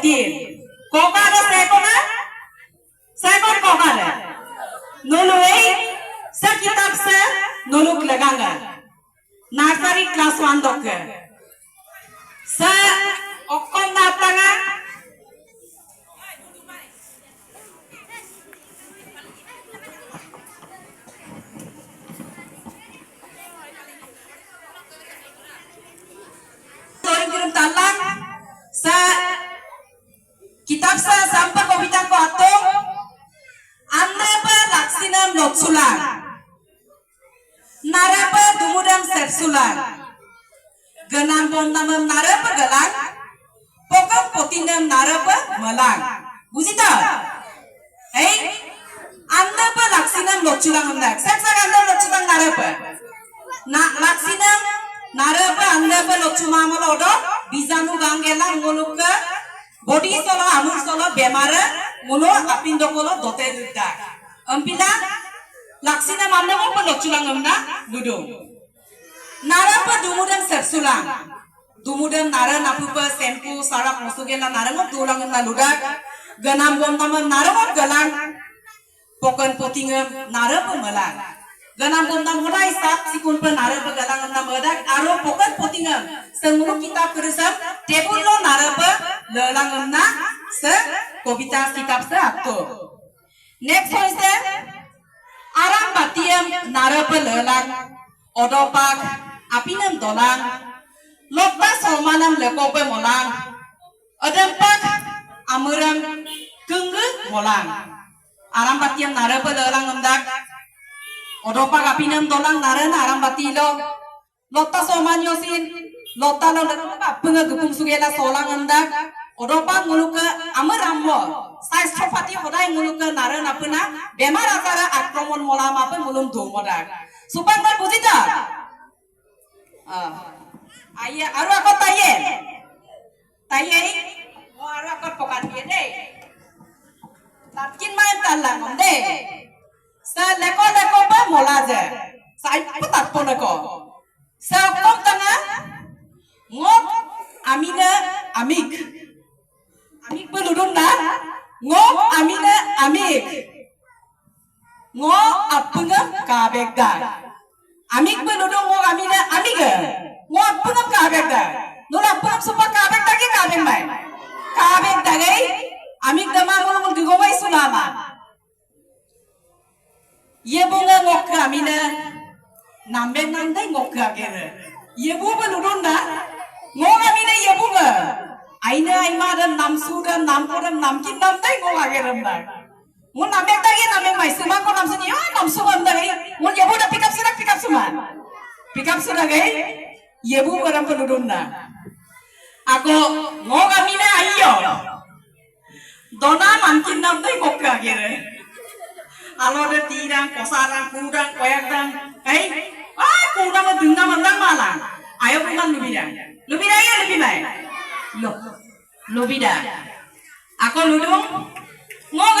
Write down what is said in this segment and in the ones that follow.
ager potir kokang na seko na seko kokang na nulu ei sa kitab sa nuluk laganga nursery dumudang sepsulang ganang bondamam nara pa galang pokam potinam nara pa malang বুঝিতা এই andre pa laksinam lotsulang amnak sak sak andre lotsulang nara na laksinam nara pa andre pa lotsuma amala odo bizanu gangela ngolukka body solo amur solo bemara mulo apindo kolo dote dutta ampila laksina mamne mo pa lotsulang amna ludo nara apa dumudan sepsulang dumudan nara napupa senku sarap musugela nara ngom tulang ngom naludak ganam gom nama nara ngom galang. Pokon potinga nara pun malang ganam gom nama mulai sak sikun nara pun galang ngom nama aro pokon potinga sengguruh kita kerusap tebul lo nara pun lelang na se kobita kitab se akto next point se aram batiam nara pun lelang. Odopak apinam dolang lokta somanam lekope molang adempak amuram kengge molang aram batiam nara pa lelang amdak odopak apinam dolang nara na aram bati lo lokta soman yosin lokta lo penga gupung sugela solang amdak odopak nguluka amuram mo স্বাস্থ্যপাতি সদায় মুলুকে নারে নাপনা বেমার আজারে আক্রমণ মলা মাপে মুলুম ধুমদাক সুপাঙ্গার বুঝিতা আইয়ে Ah. aye aru akot taye taye oh aru akot pokan dia deh tatkin main talang om deh sa leko leko ba mola je sa ipo tatpo neko sa kom tanga? Ngok amiga amik. Amik pelurun dah ngok amiga amik. Ngok apa ngak kabek ki kabek mai kabek da gai amik dama ngul ngul gigowai sulama ye bunga ngok ka amina nambe nandai ngok ka gere ye bu beludun na ngok amina ye bunga aina aima dan nam su dan nam ko dan nam kin nam dai ngok ageram da mun pick up sira gai yebu garam peludun na ako ngok amina ayo dona nam kin nam dai ngok agere alode tirang kosarang kudang koyakdang ai ah kudang ma dungna mandang malang ayo bukan lubida lubida ya lebih baik lo lubida ako ludung ngok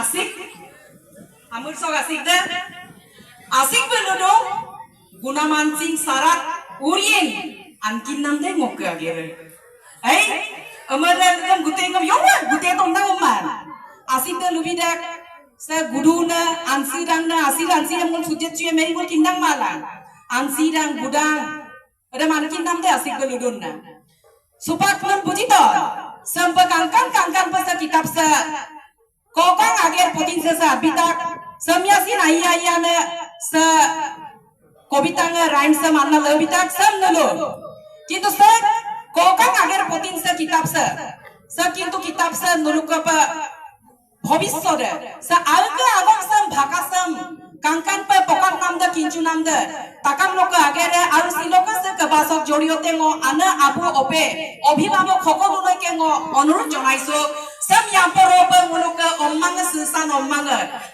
asik amur sok asik deh asik berlodo guna mancing sarat urin, ankin nam deh mau ke akhir eh amur deh kan gute ngam yoma gute tuh nggak umar asik deh lebih deh se guru na ansi rang na asil ansi yang mau sujud cuy meri mau kinnam malan ansi dang, gudang ada mana kinnam deh asik deh lodo na Supak pun puji toh, sampai kangkang kangkang pesa kitab se kokang ager potin sa sa bitak samyasi na iya iya na sa কবিতা rhyme সে মাননা লবিতা সব নলো কিন্তু sir কোকাং আগের পতিন সে কিতাব সে sir কিন্তু কিতাব সে নলুক ভবিষ্যতে সে আলকে আগম সম ভাকা সম কাঙ্কান পে পকার নাম দে কিঞ্চু নাম দে তাকাম লোক আগেরে আৰু সিলোক সে কবাসক জড়িয়তে ঙ আনা আবু অপে অভিভাৱক সকলোলৈকে ঙ অনুৰোধ জনাইছো মুলুক অম্মাঙ্গ সুসান অম্মাঙ্গ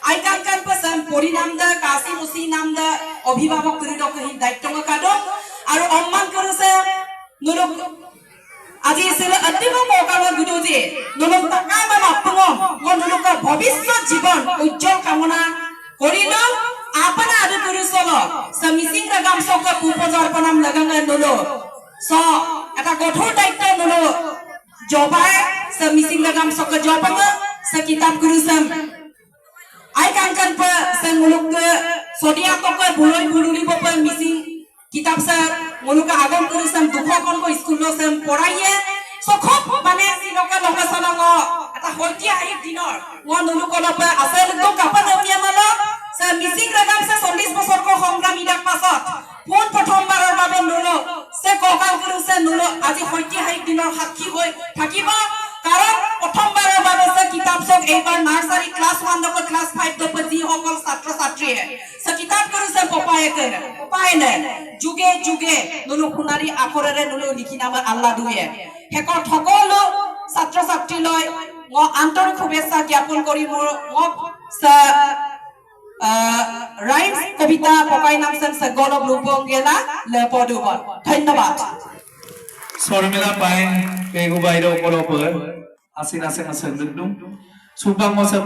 আই কাঙ্কান পে সম পরিণাম দে কাসি মুসি নাম দে অভিভাৱক কৰি দক হি দায়িত্ব ঙ কাদম আৰু অম্মান কৰিছে নুলুক আজি ছিল অন্তিম মৌকামে গুৰুজী নুলুক তাকাই মানে অপঙম মই নুলুকৰ ভৱিষ্যত জীৱন উজ্জ্বল কামনা কৰিলো আপনা আদু কৰি চল স মিচিং ৰগাম চক উপজৰ্পণাম লগাঙে নুলো স এটা কঠোৰ দায়িত্ব নুলো জবাই মিচিং ৰগাম চক জপাঙ স কিতাপ গুৰু সম ai kangkan pe sen muluk ke sodia ko ke buloi bululi bo pe misi kitab sa muluk ka agam kuri sam dukha kon ko school lo sam poraiye so khop bane si loka loka salang o ata hoitia ai dinor mo nulu ko pe asal to kapan amia malo sa misi ragam sa 40 বছর ko সে কিতাপ কৰিছে পপায়ে কেনে পপায়ে নে যুগে যুগে নুলো সোণাৰী আখৰেৰে নুলো লিখি নাম আল্লাহ দুয়ে। শেষত সকলো ছাত্ৰ ছাত্ৰীলৈ মই আন্তৰিক শুভেচ্ছা জ্ঞাপন কৰি মোৰ কবিতা পকাই নাম সেন সে গলব লুপং গেলা লে পদুবন ধন্যবাদ শর্মিলা পাইন বাইরে উপর আসিন আসিন আসিন দুম সুপাং মসে